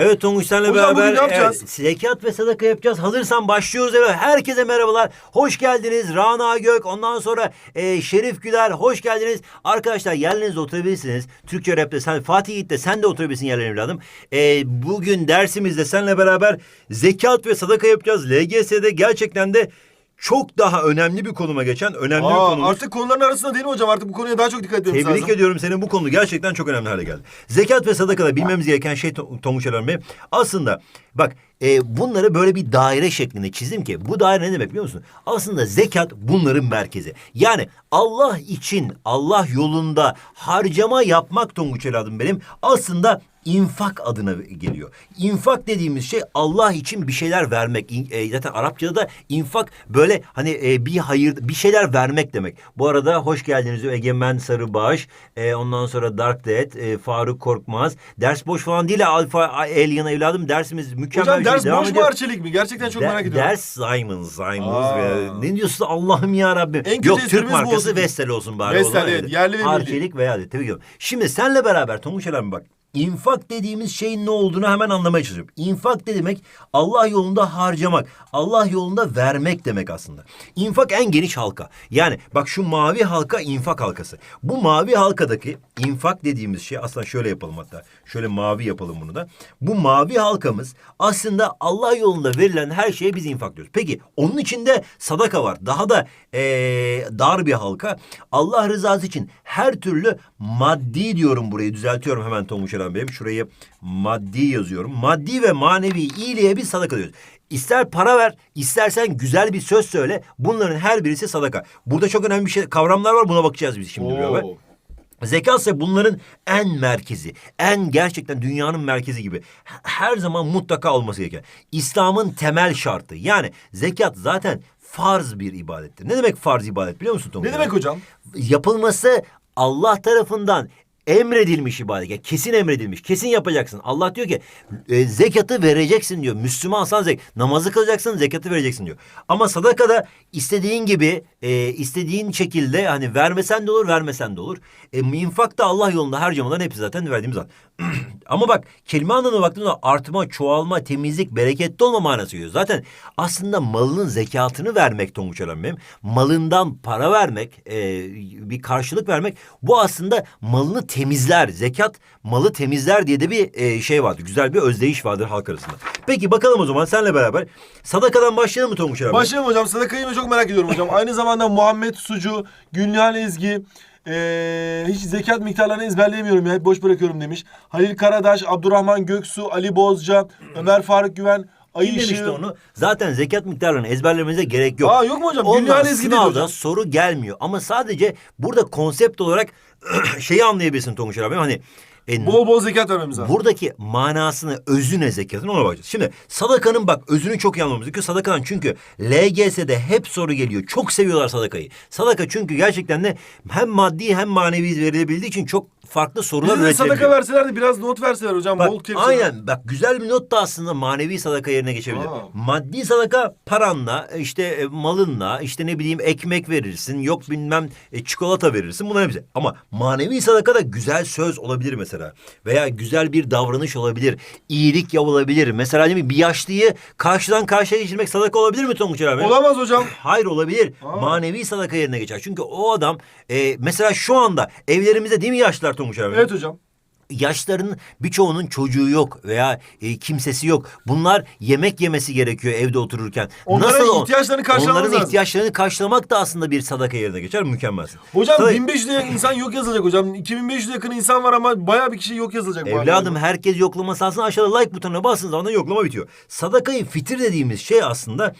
Evet Tonguç senle Hocam bugün beraber ne yapacağız? evet, zekat ve sadaka yapacağız. Hazırsan başlıyoruz. Evet. Herkese merhabalar. Hoş geldiniz. Rana Gök, ondan sonra e, Şerif Güler. Hoş geldiniz. Arkadaşlar yerlerinizde oturabilirsiniz. Türkçe Rap'te sen Fatih Yiğit de sen de oturabilirsin yerlerine evladım. E, bugün dersimizde seninle beraber zekat ve sadaka yapacağız. LGS'de gerçekten de çok daha önemli bir konuma geçen önemli bir Aa, konumuz. artık konuların arasında değil mi hocam? Artık bu konuya daha çok dikkat etmemiz Tebrik lazım. ediyorum seni bu konu gerçekten çok önemli hale geldi. Zekat ve sadakada bilmemiz gereken şey To- Tonguç Eren Bey aslında bak e, bunları böyle bir daire şeklinde çizdim ki bu daire ne demek biliyor musun? Aslında zekat bunların merkezi. Yani Allah için Allah yolunda harcama yapmak Tonguç evladım benim aslında infak adına geliyor. İnfak dediğimiz şey Allah için bir şeyler vermek. E, zaten Arapçada da infak böyle hani e, bir hayır bir şeyler vermek demek. Bu arada hoş geldiniz Egemen Sarıbaş. E, ondan sonra Dark Dead, e, Faruk Korkmaz. Ders boş falan değil Alfa Alien evladım. Dersimiz mükemmel. Hocam. Ders Devam boş mu ediyor. arçelik mi? Gerçekten çok De- merak ediyorum. Ders Simon, Simon. Aa. ve- Ne diyorsun Allah'ım ya Rabbim. En Yok Türk bu markası olsun. Vestel olsun bari. Vestel, zaman. evet, yerli ve milli. Arçelik veya de tabii ki. Şimdi senle beraber Tonguç Eren bak. İnfak dediğimiz şeyin ne olduğunu hemen anlamaya çalışıyorum. İnfak ne demek? Allah yolunda harcamak, Allah yolunda vermek demek aslında. İnfak en geniş halka. Yani bak şu mavi halka infak halkası. Bu mavi halkadaki infak dediğimiz şey aslında şöyle yapalım hatta. Şöyle mavi yapalım bunu da. Bu mavi halkamız aslında Allah yolunda verilen her şeye biz infak diyoruz. Peki onun içinde sadaka var. Daha da eee, dar bir halka. Allah rızası için her türlü maddi diyorum burayı düzeltiyorum hemen Tonguç Eren Bey'im. Şurayı maddi yazıyorum. Maddi ve manevi iyiliğe biz sadaka diyoruz. İster para ver, istersen güzel bir söz söyle. Bunların her birisi sadaka. Burada çok önemli bir şey, kavramlar var. Buna bakacağız biz şimdi. beraber. Oo. Zekat ise bunların en merkezi, en gerçekten dünyanın merkezi gibi. Her zaman mutlaka olması gereken. İslam'ın temel şartı. Yani zekat zaten farz bir ibadettir. Ne demek farz ibadet biliyor musun Tonguç? Ne demek hocam? Yapılması Allah tarafından emredilmiş ibadet. Yani kesin emredilmiş. Kesin yapacaksın. Allah diyor ki e, zekatı vereceksin diyor. Müslümansan zek namazı kılacaksın, zekatı vereceksin diyor. Ama sadaka da istediğin gibi, e, istediğin şekilde hani vermesen de olur, vermesen de olur. E, infak da Allah yolunda harcamaların hepsi zaten verdiğimiz an. Ama bak kelime anlamına baktığımızda artma, çoğalma, temizlik, bereketli olma manası geliyor. Zaten aslında malının zekatını vermek Tonguç benim. Malından para vermek, e, bir karşılık vermek bu aslında malını temizler. Zekat malı temizler diye de bir e, şey vardır. Güzel bir özdeyiş vardır halk arasında. Peki bakalım o zaman senle beraber sadakadan başlayalım mı Tonguç Bey? Başlayalım hocam. Sadakayı mı çok merak ediyorum hocam. Aynı zamanda Muhammed Sucu, Gülnihan Ezgi, ee, hiç zekat miktarlarını ezberleyemiyorum ya. Hep boş bırakıyorum demiş. Halil Karadaş, Abdurrahman Göksu, Ali Bozca, Ömer Faruk Güven, Ayı demişti onu? Zaten zekat miktarlarını ezberlemenize gerek yok. Aa, yok mu hocam? Dedi sınavda soru gelmiyor. Ama sadece burada konsept olarak şeyi anlayabilirsin Tonguç abi. Hani e, Bol bol zekat vermemiz lazım. buradaki manasını, özü ne zekatın ona bakacağız. Şimdi sadakanın bak özünü çok iyi anlamamız gerekiyor. Sadakanın çünkü LGS'de hep soru geliyor. Çok seviyorlar sadakayı. Sadaka çünkü gerçekten de hem maddi hem manevi verilebildiği için çok farklı sorular Bize sadaka üretilebiliyor. verseler de biraz not verseler hocam. Bak, bol tepsi. aynen bak güzel bir not da aslında manevi sadaka yerine geçebilir. Aa. Maddi sadaka paranla işte e, malınla işte ne bileyim ekmek verirsin yok bilmem e, çikolata verirsin bunların hepsi. Ama manevi sadaka da güzel söz olabilir mesela. Veya güzel bir davranış olabilir. iyilik yapılabilir. Mesela değil mi bir yaşlıyı karşıdan karşıya geçirmek sadaka olabilir mi Tonguç abi? Olamaz hocam. Hayır olabilir. Aa. Manevi sadaka yerine geçer. Çünkü o adam e, mesela şu anda evlerimizde değil mi yaşlılar Tonguç abi? Evet hocam. Yaşların birçoğunun çocuğu yok veya e, kimsesi yok. Bunlar yemek yemesi gerekiyor evde otururken. Onların o- ihtiyaçlarını karşılamamız Onların lazım. ihtiyaçlarını karşılamak da aslında bir sadaka yerine geçer. Mükemmelsin. Hocam Sadaka- 1500'e yakın insan yok yazılacak hocam. 2500'e yakın insan var ama bayağı bir kişi yok yazılacak. bu Evladım arada. herkes yoklama sahasına aşağıda like butonuna basın zaman yoklama bitiyor. Sadakayı fitir dediğimiz şey aslında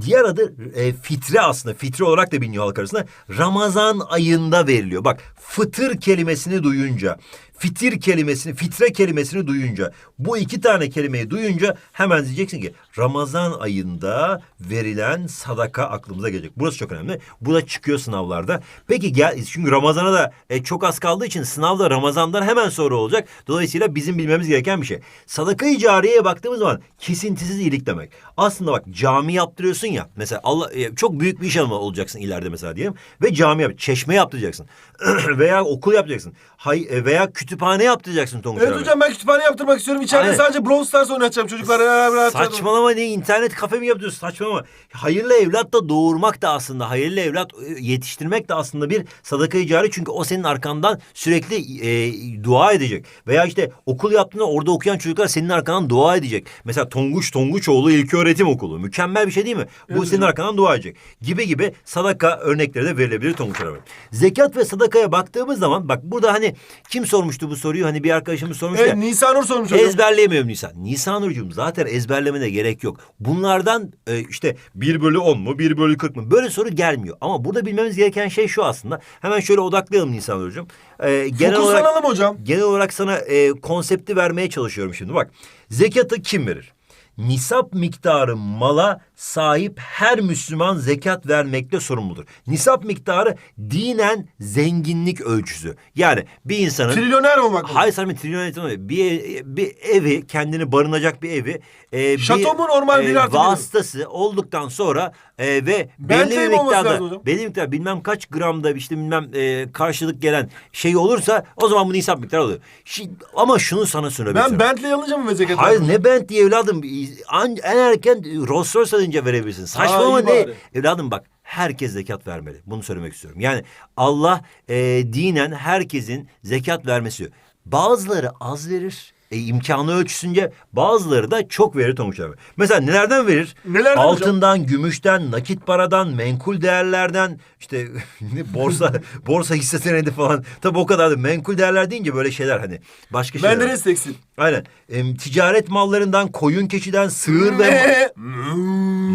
diğer adı e, fitre aslında fitre olarak da biliniyor halk arasında Ramazan ayında veriliyor. Bak fıtır kelimesini duyunca fitir kelimesini fitre kelimesini duyunca bu iki tane kelimeyi duyunca hemen diyeceksin ki Ramazan ayında verilen sadaka aklımıza gelecek. Burası çok önemli. Bu da çıkıyor sınavlarda. Peki gel çünkü Ramazan'a da e, çok az kaldığı için sınavda Ramazan'dan hemen sonra olacak. Dolayısıyla bizim bilmemiz gereken bir şey. Sadaka-i cariyeye baktığımız zaman kesintisiz iyilik demek. Aslında bak cami yaptırıyorsun ya. Mesela Allah e, çok büyük bir iş adamı olacaksın ileride mesela diyelim ve cami yap, çeşme yaptıracaksın veya okul yapacaksın. Hay e, veya kütüphane kütüphane yaptıracaksın Tonguç Evet abi. hocam ben kütüphane yaptırmak istiyorum. İçeride Aynen. sadece Brawl Stars oynatacağım çocuklar. beraber oynatacağım. Saçmalama ne internet kafe mi yapıyorsun saçmalama. Hayırlı evlat da doğurmak da aslında hayırlı evlat e, yetiştirmek de aslında bir sadaka cari çünkü o senin arkandan sürekli e, dua edecek. Veya işte okul yaptığında orada okuyan çocuklar senin arkandan dua edecek. Mesela Tonguç Tonguçoğlu İlköğretim Okulu mükemmel bir şey değil mi? Bu Evet senin hocam. arkandan dua edecek. Gibi gibi sadaka örnekleri de verilebilir Tonguç abi. Zekat ve sadakaya baktığımız zaman bak burada hani kim sormuştu bu soruyu hani bir arkadaşımız sormuştu Evet ya. Nisan Nur sormuş hocam. Ezberleyemiyorum Nisan. Nisan hocam zaten ezberlemene gerek yok. Bunlardan e, işte 1 bölü 10 mu 1 bölü 40 mı böyle soru gelmiyor. Ama burada bilmemiz gereken şey şu aslında. Hemen şöyle odaklayalım Nisan hocam. E, genel olarak, hocam. genel olarak sana e, konsepti vermeye çalışıyorum şimdi. Bak zekatı kim verir? Nisap miktarı mala sahip her Müslüman zekat vermekle sorumludur. Nisap miktarı dinen zenginlik ölçüsü. Yani bir insanın Trilyoner olmak mı? Hayır Sami trilyon eğitim değil. bir, bir evi kendini barınacak bir evi e, Şato mu normal bir artı bir mi? vasıtası olduktan sonra e, ve belli bir olması miktarda belli bir miktar bilmem kaç gramda işte bilmem e, karşılık gelen şey olursa o zaman bu nisap miktarı oluyor. Şi- ama şunu sana söylemek Ben. Bentley alınca mı zekat Hayır ne Bentley evladım An- en erken Rolls Royce alınca verebilirsin. Saçmalama ne? bari. Evladım bak herkes zekat vermeli. Bunu söylemek istiyorum. Yani Allah e, dinen herkesin zekat vermesi diyor. Bazıları az verir. E, imkanı ölçüsünce bazıları da çok verir Tonguç abi. Mesela nelerden verir? Nelerden hocam? Altından, gümüşten, nakit paradan, menkul değerlerden, işte borsa borsa hisse senedi falan. Tabii o kadar da menkul değerler deyince böyle şeyler hani başka şeyler. Bende ne teksil? Aynen. Em, ticaret mallarından, koyun keçiden, sığır ve ma-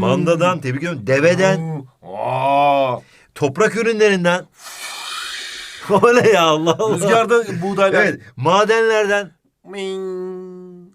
mandadan, tebrik ediyorum, deveden, Aa, toprak ürünlerinden. ne ya Allah Allah. rüzgarda buğdaylar. Evet, madenlerden. Ming.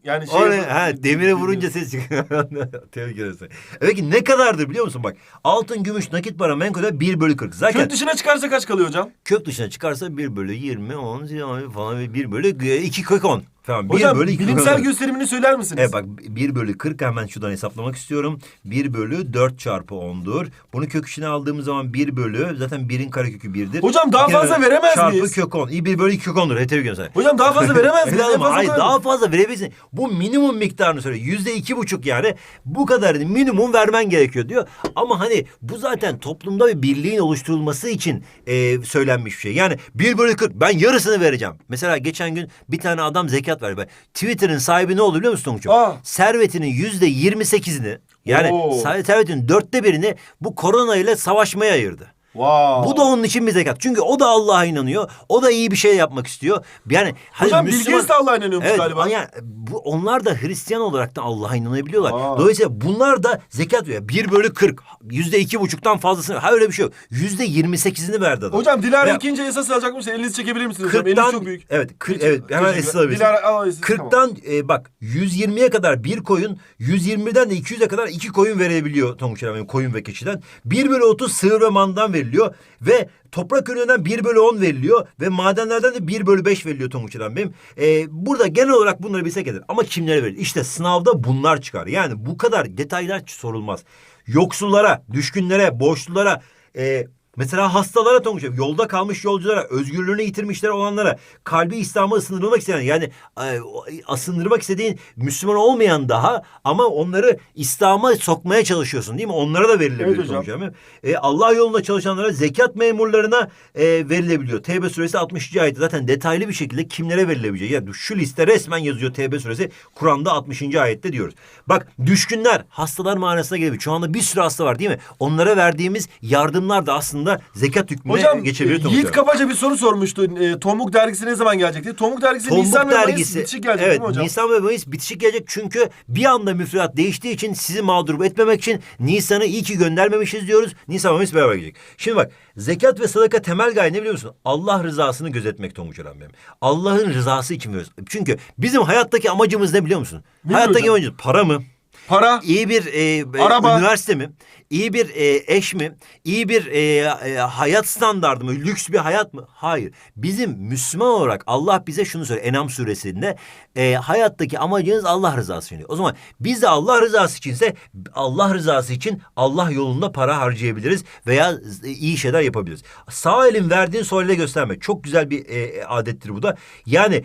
Yani şey ne? Ha, demire vurunca ses çıkıyor. tebrik ederim seni. E Peki ne kadardır biliyor musun? Bak altın, gümüş, nakit para, menkulde 1 bölü 40. Zaten Kök dışına çıkarsa kaç kalıyor hocam? kök dışına çıkarsa 1 bölü 20, 10 falan ve 1 bölü 2 kök 10. Tamam, 1 Hocam bölü 2 bilimsel gösterimini söyler misiniz? Evet bak 1 bölü 40 hemen şuradan hesaplamak istiyorum. 1 bölü 4 çarpı 10'dur. Bunu kök içine aldığımız zaman 1 bölü zaten 1'in karekökü 1'dir. Hocam daha Bir fazla veremez çarpı miyiz? kök 10. İyi 1 bölü 2 kök 10'dur. He tebrik ediyorum sana. Hocam daha fazla veremez miyiz? Evladım, fazla hayır koyalım. daha fazla verebilirsin. Bu minimum miktarını söyle. Yüzde iki buçuk yani. Bu kadar minimum vermen gerekiyor diyor. Ama hani bu zaten toplumda bir birliğin oluşturulması için e, söylenmiş bir şey. Yani bir bölü 40 ben yarısını vereceğim. Mesela geçen gün bir tane adam zekat verdi. Bak, Twitter'ın sahibi ne oldu biliyor musun Tonguç'um? Aa. Servetinin yüzde yirmi sekizini yani Oo. servetinin dörtte birini bu korona ile savaşmaya ayırdı. Wow. Bu da onun için bir zekat. Çünkü o da Allah'a inanıyor. O da iyi bir şey yapmak istiyor. Yani hani Hocam Bill Müslüman- Gates de Allah'a inanıyormuş Evet, galiba. Yani bu, onlar da Hristiyan olarak da Allah'a inanabiliyorlar. Aa. Dolayısıyla bunlar da zekat veriyor. Bir bölü kırk. Yüzde iki buçuktan fazlasını. Ha öyle bir şey yok. Yüzde yirmi sekizini verdi adam. Hocam Dilara Veya ikinci esas alacakmış. Elinizi çekebilir misiniz hocam? Eliniz Kırktan, çok büyük. evet, kırk, Teşekkür- evet hemen esas alabilirsin. Dilara al esas, tamam. Kırktan e, bak 120'ye kadar bir koyun, 120'den de 200'e kadar iki koyun verebiliyor Tonguç koyun ve keçiden. 1 bölü 30 sığır ve mandan veriliyor ve toprak ürününden 1 bölü 10 veriliyor ve madenlerden de 1 bölü 5 veriliyor Tonguç Hanım benim. E, burada genel olarak bunları bilsek yeter. Ama kimlere verilir? İşte sınavda bunlar çıkar. Yani bu kadar detaylar sorulmaz. Yoksullara, düşkünlere, borçlulara, e, Mesela hastalara Tonguç yolda kalmış yolculara, özgürlüğünü yitirmişler olanlara, kalbi İslam'a ısındırmak isteyen yani e, o- asındırmak istediğin Müslüman olmayan daha ama onları İslam'a sokmaya çalışıyorsun değil mi? Onlara da verilebilir Evet hocam. Tonguç abi. E, Allah yolunda çalışanlara, zekat memurlarına e, verilebiliyor. Tevbe suresi 60. ayette zaten detaylı bir şekilde kimlere verilebilecek. Yani şu liste resmen yazıyor Tevbe suresi Kur'an'da 60. ayette diyoruz. Bak düşkünler, hastalar manasına gelebilir. Şu anda bir sürü hasta var değil mi? Onlara verdiğimiz yardımlar da aslında zekat hükmüne Hocam geçebilir e, Tonguç Yiğit. Kabaca bir soru sormuştu. E, Tomuk dergisi ne zaman gelecek diye. Tomuk dergisi Tombuk Nisan ve Mayıs dergisi. bitişik gelecek evet, değil mi hocam? Nisan ve Mayıs bitişik gelecek çünkü bir anda müfredat değiştiği için sizi mağdur etmemek için Nisan'ı iyi ki göndermemişiz diyoruz. Nisan ve Mayıs beraber gelecek. Şimdi bak zekat ve sadaka temel gaye ne biliyor musun? Allah rızasını gözetmek Tonguç Alan benim. Allah'ın rızası için veriyoruz. Çünkü bizim hayattaki amacımız ne biliyor musun? Ne hayattaki hocam? amacımız para mı? Para. iyi bir e, e, Araba. üniversite mi? İyi bir e, eş mi? İyi bir e, e, hayat standardı mı? Lüks bir hayat mı? Hayır. Bizim Müslüman olarak Allah bize şunu söylüyor Enam suresinde. E, hayattaki amacınız Allah rızası için. diyor. O zaman biz de Allah rızası içinse Allah rızası için Allah yolunda para harcayabiliriz veya e, iyi şeyler yapabiliriz. Sağ elin verdiğin sol ele göstermek. Çok güzel bir e, adettir bu da. Yani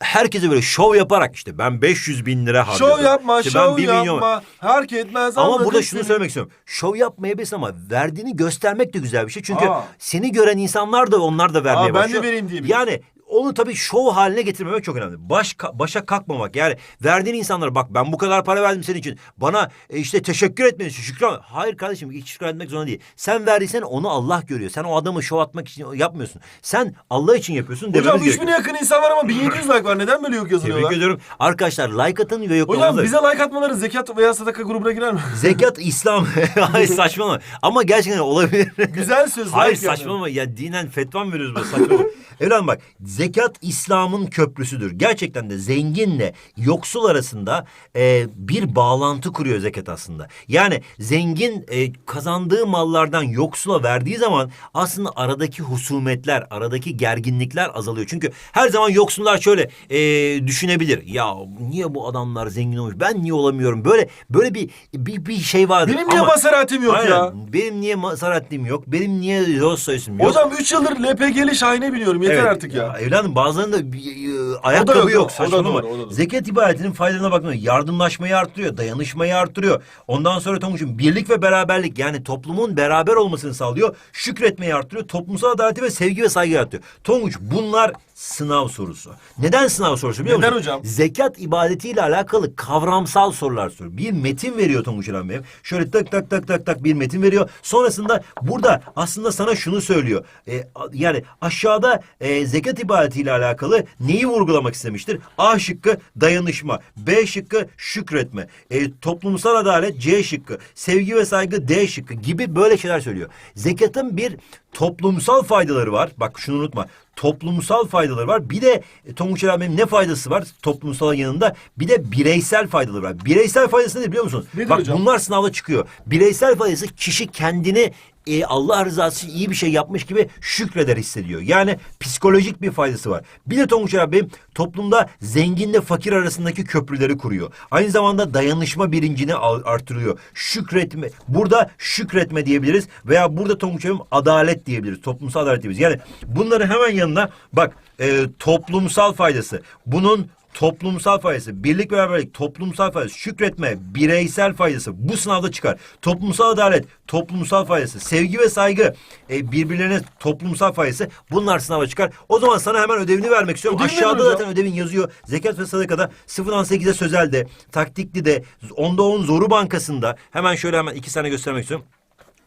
herkese böyle şov yaparak işte ben 500 bin lira harcadım. Şov yapma, İşte ben şov bir milyon- yapma. Fark etmez. ama burada şunu seni. söylemek istiyorum. Şov yapmayabilirsin ama verdiğini göstermek de güzel bir şey. Çünkü Aa. seni gören insanlar da onlar da vermeye Aa, ben de başlıyor. vereyim diyebilir. Yani onu tabii şov haline getirmemek çok önemli. Baş başa kalkmamak. Yani verdiğin insanlara bak ben bu kadar para verdim senin için. Bana e, işte teşekkür etmelisin. Şükran. Hayır kardeşim hiç şükran etmek zorunda değil. Sen verdiysen onu Allah görüyor. Sen o adamı şov atmak için yapmıyorsun. Sen Allah için yapıyorsun. Hocam dememiz 3000'e gerekiyor. yakın insan var ama 1700 like var. Neden böyle yok yazılıyorlar? Tebrik ediyorum. Arkadaşlar like atın ve Hocam yoklamamızı. bize like atmaları zekat veya sadaka grubuna girer mi? Zekat İslam. Hayır saçmalama. Ama gerçekten olabilir. Güzel söz. Hayır like yani. saçmalama. Ya dinen fetva mı veriyoruz böyle saçmalama. Evladım bak zekat İslam'ın köprüsüdür. Gerçekten de zenginle yoksul arasında e, bir bağlantı kuruyor zekat aslında. Yani zengin e, kazandığı mallardan yoksula verdiği zaman aslında aradaki husumetler, aradaki gerginlikler azalıyor. Çünkü her zaman yoksullar şöyle e, düşünebilir. Ya niye bu adamlar zengin olmuş? Ben niye olamıyorum? Böyle böyle bir bir, bir şey vardır. Benim niye Ama- Maseratim yok Aynen. ya? Benim niye Maserati'm yok? Benim niye Rolls Royce'im yok? Hocam 3 yıldır LPG'li Şahin'e biniyorum. Yeter Evet. artık ya. Evladım bazılarında bir, e, ayakkabı yok, yok. Saçmalama. Zekat ibadetinin faydalarına bakma. Yardımlaşmayı arttırıyor. Dayanışmayı arttırıyor. Ondan sonra Tonguç'um birlik ve beraberlik yani toplumun beraber olmasını sağlıyor. Şükretmeyi arttırıyor. Toplumsal adaleti ve sevgi ve saygı arttırıyor. Tonguç bunlar sınav sorusu. Neden sınav sorusu biliyor Neden musun? hocam? Zekat ibadetiyle alakalı kavramsal sorular soruyor. Bir metin veriyor Tonguç İlhan Bey. Şöyle tak tak tak tak tak bir metin veriyor. Sonrasında burada aslında sana şunu söylüyor. E, a- yani aşağıda e, zekat ibadetiyle alakalı neyi vurgulamak istemiştir? A şıkkı dayanışma. B şıkkı şükretme. E, toplumsal adalet C şıkkı. Sevgi ve saygı D şıkkı gibi böyle şeyler söylüyor. Zekatın bir toplumsal faydaları var. Bak şunu unutma toplumsal faydaları var. Bir de e, Tonguç Erhan'ın ne faydası var toplumsal yanında? Bir de bireysel faydaları var. Bireysel faydası nedir biliyor musun? Nedir Bak hocam? bunlar sınavda çıkıyor. Bireysel faydası kişi kendini e, Allah rızası iyi bir şey yapmış gibi şükreder hissediyor. Yani psikolojik bir faydası var. Bir de Tonguç Erhan toplumda zenginle fakir arasındaki köprüleri kuruyor. Aynı zamanda dayanışma bilincini artırıyor. Şükretme. Burada şükretme diyebiliriz veya burada Tonguç Erhan adalet diyebiliriz. Toplumsal adalet diyebiliriz. Yani bunları hemen yanına bak e, toplumsal faydası. Bunun toplumsal faydası, birlik ve beraberlik, toplumsal faydası, şükretme, bireysel faydası bu sınavda çıkar. Toplumsal adalet, toplumsal faydası, sevgi ve saygı, e, birbirlerine toplumsal faydası bunlar sınava çıkar. O zaman sana hemen ödevini vermek istiyorum. Ödevini Aşağıda ver hocam. zaten ödevin yazıyor. Zekat ve sadakada 0'dan 8'e sözelde, taktikli de, onda 10 zoru bankasında hemen şöyle hemen iki tane göstermek istiyorum.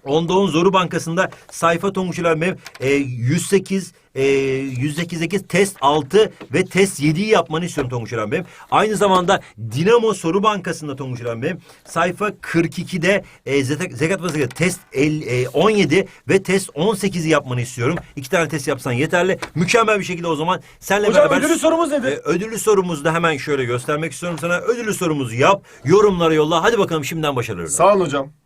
Onda 10 Zoru Bankası'nda sayfa Tonguçlar Mev e, 108 e, 108 test 6 ve test 7'yi yapmanı istiyorum Tonguç İlhan Bey'im. Aynı zamanda Dinamo Soru Bankası'nda Tonguç İlhan Bey'im sayfa 42'de e, zekat, zekat zekat test el, e, 17 ve test 18'i yapmanı istiyorum. İki tane test yapsan yeterli. Mükemmel bir şekilde o zaman senle Hocam beraber... ödülü sorumuz nedir? E, ödüllü sorumuzu da hemen şöyle göstermek istiyorum sana. Ödüllü sorumuzu yap, yorumlara yolla. Hadi bakalım şimdiden başarılar. Sağ olun hocam.